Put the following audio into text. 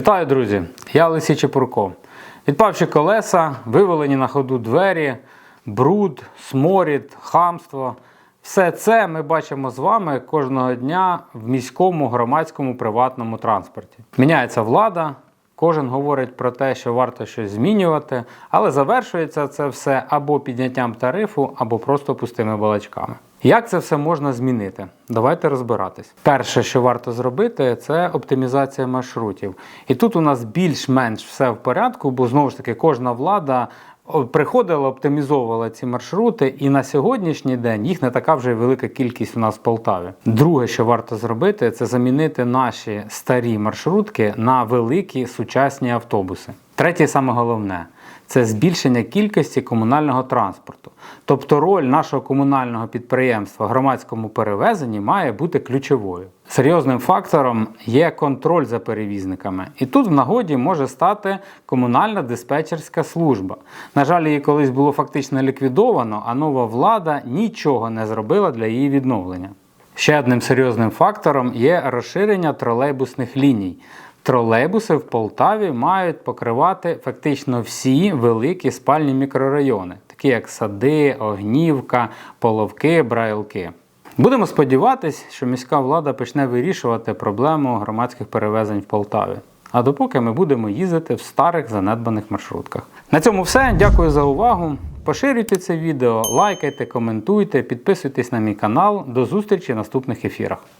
Вітаю, друзі! Я Олексій Чепурко. Відпавші колеса, вивалені на ходу двері, бруд, сморід, хамство. Все це ми бачимо з вами кожного дня в міському, громадському, приватному транспорті. Міняється влада, кожен говорить про те, що варто щось змінювати, але завершується це все або підняттям тарифу, або просто пустими балачками. Як це все можна змінити? Давайте розбиратись. Перше, що варто зробити, це оптимізація маршрутів. І тут у нас більш-менш все в порядку, бо знову ж таки кожна влада приходила, оптимізовувала ці маршрути, і на сьогоднішній день їх не така вже велика кількість у нас в Полтаві. Друге, що варто зробити, це замінити наші старі маршрутки на великі сучасні автобуси. Третє, саме головне, це збільшення кількості комунального транспорту. Тобто роль нашого комунального підприємства в громадському перевезенні має бути ключовою. Серйозним фактором є контроль за перевізниками, і тут в нагоді може стати комунальна диспетчерська служба. На жаль, її колись було фактично ліквідовано, а нова влада нічого не зробила для її відновлення. Ще одним серйозним фактором є розширення тролейбусних ліній. Тролейбуси в Полтаві мають покривати фактично всі великі спальні мікрорайони, такі як Сади, Огнівка, Половки, Брайлки. Будемо сподіватись, що міська влада почне вирішувати проблему громадських перевезень в Полтаві. А допоки ми будемо їздити в старих занедбаних маршрутках. На цьому все. Дякую за увагу. Поширюйте це відео, лайкайте, коментуйте, підписуйтесь на мій канал. До зустрічі в наступних ефірах.